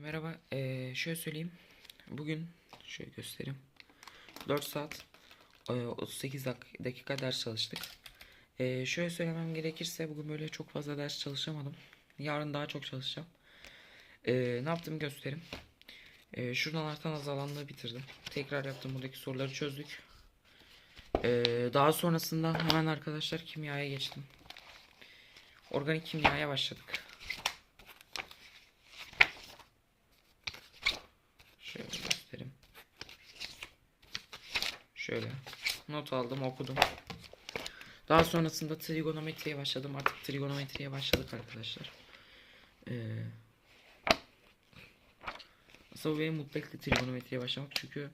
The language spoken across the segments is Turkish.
Merhaba. Ee, şöyle söyleyeyim. Bugün şöyle göstereyim. 4 saat e, 38 dak- dakika ders çalıştık. Ee, şöyle söylemem gerekirse bugün böyle çok fazla ders çalışamadım. Yarın daha çok çalışacağım. Ee, ne yaptığımı göstereyim. Ee, şuradan artan azalanlığı bitirdim. Tekrar yaptım. Buradaki soruları çözdük. Ee, daha sonrasında hemen arkadaşlar kimyaya geçtim. Organik kimyaya başladık. Şöyle göstereyim. Şöyle not aldım okudum. Daha sonrasında trigonometriye başladım. Artık trigonometriye başladık arkadaşlar. Ee, aslında bu benim mutlu trigonometriye başlamak çünkü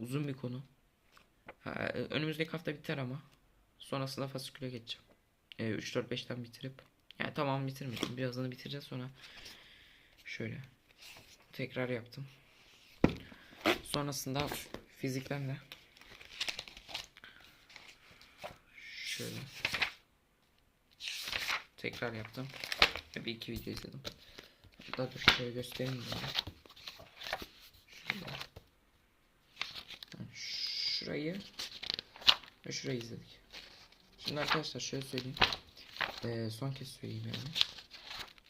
uzun bir konu. Ha, önümüzdeki hafta biter ama sonrasında fasiküle geçeceğim. Ee, 3 4 5'ten bitirip yani tamam bitirmedim. Birazını bitireceğiz sonra şöyle tekrar yaptım. Sonrasında fizikten de şöyle tekrar yaptım bir iki video izledim. Hatta dur şöyle göstereyim. Şöyle. Yani Şurayı ve şurayı izledik. Şimdi arkadaşlar şöyle söyleyeyim. Ee, son kez söyleyeyim yani.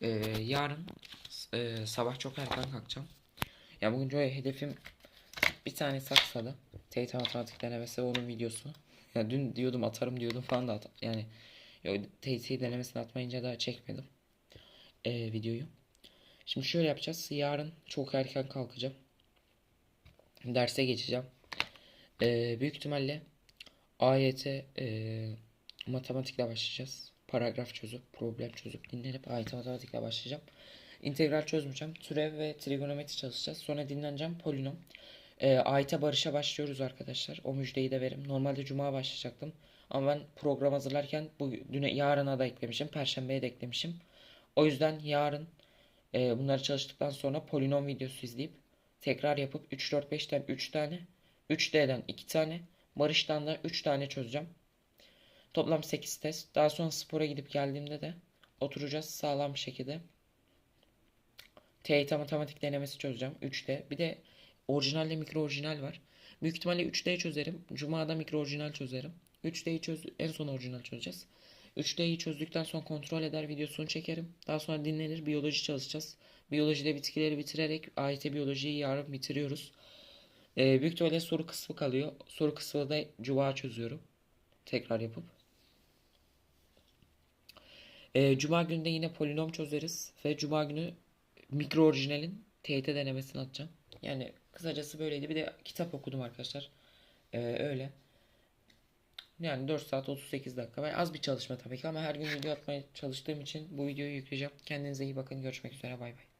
Ee, yarın e, sabah çok erken kalkacağım. Ya bugün Joy hedefim bir tane saksadı. TYT matematik denemesi onun videosu. Ya dün diyordum atarım diyordum falan da at yani TYT denemesini atmayınca da çekmedim ee, videoyu. Şimdi şöyle yapacağız. Yarın çok erken kalkacağım. Derse geçeceğim. Ee, büyük ihtimalle AYT e, matematikle başlayacağız. Paragraf çözüp, problem çözüp, dinlenip AYT matematikle başlayacağım. İntegral çözmeyeceğim. Türev ve trigonometri çalışacağız. Sonra dinleneceğim. Polinom. E, AYT barışa başlıyoruz arkadaşlar. O müjdeyi de verim. Normalde cuma başlayacaktım. Ama ben program hazırlarken bu düne yarına da eklemişim. Perşembeye de eklemişim. O yüzden yarın e, bunları çalıştıktan sonra polinom videosu izleyip tekrar yapıp 3 4 5'ten 3 tane, 3D'den 2 tane, barıştan da 3 tane çözeceğim. Toplam 8 test. Daha sonra spora gidip geldiğimde de oturacağız sağlam bir şekilde. TYT matematik denemesi çözeceğim 3D. Bir de orijinalle mikro orijinal var. Büyük ihtimalle 3D çözerim. Cuma'da mikro orijinal çözerim. 3D'yi çöz en son orijinal çözeceğiz. 3D'yi çözdükten sonra kontrol eder videosunu çekerim. Daha sonra dinlenir biyoloji çalışacağız. Biyolojide bitkileri bitirerek AYT biyolojiyi yarın bitiriyoruz. Ee, büyük ihtimalle soru kısmı kalıyor. Soru kısmını da Cuma çözüyorum. Tekrar yapıp. Ee, Cuma günü de yine polinom çözeriz. Ve Cuma günü mikro orijinalin TYT denemesini atacağım. Yani kısacası böyleydi. Bir de kitap okudum arkadaşlar. Ee, öyle. Yani 4 saat 38 dakika. Ben az bir çalışma tabii ki ama her gün video atmaya çalıştığım için bu videoyu yükleyeceğim. Kendinize iyi bakın. Görüşmek üzere. Bay bay.